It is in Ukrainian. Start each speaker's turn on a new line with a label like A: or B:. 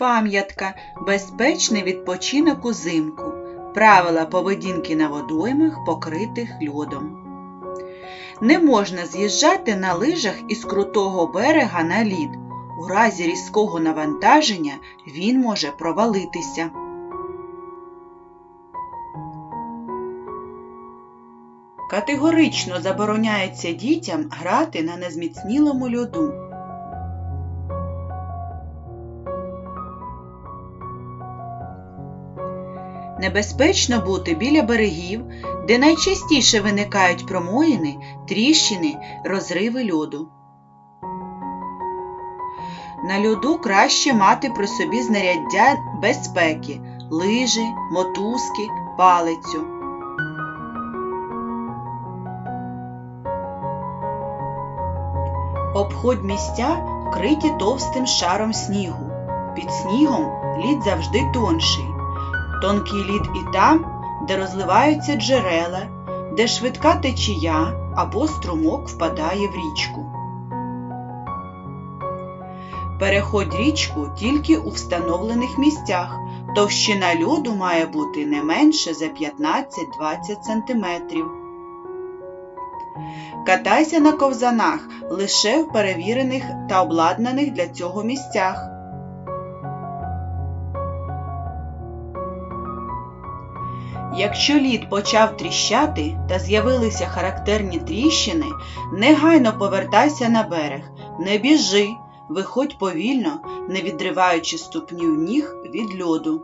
A: Пам'ятка. Безпечний відпочинок узимку. Правила поведінки на водоймах, покритих льодом. Не можна з'їжджати на лижах із крутого берега на лід. У разі різкого навантаження він може провалитися. Категорично забороняється дітям грати на незміцнілому льоду. Небезпечно бути біля берегів, де найчастіше виникають промоїни, тріщини, розриви льоду. На льоду краще мати при собі знаряддя безпеки, лижі, мотузки, палицю. Обходь місця, вкриті товстим шаром снігу. Під снігом лід завжди тонший. Тонкий лід і там, де розливаються джерела, де швидка течія або струмок впадає в річку. Переходь річку тільки у встановлених місцях. Товщина льоду має бути не менше за 15-20 см. Катайся на ковзанах лише в перевірених та обладнаних для цього місцях. Якщо лід почав тріщати та з'явилися характерні тріщини, негайно повертайся на берег, не біжи, виходь повільно, не відриваючи ступнів ніг від льоду.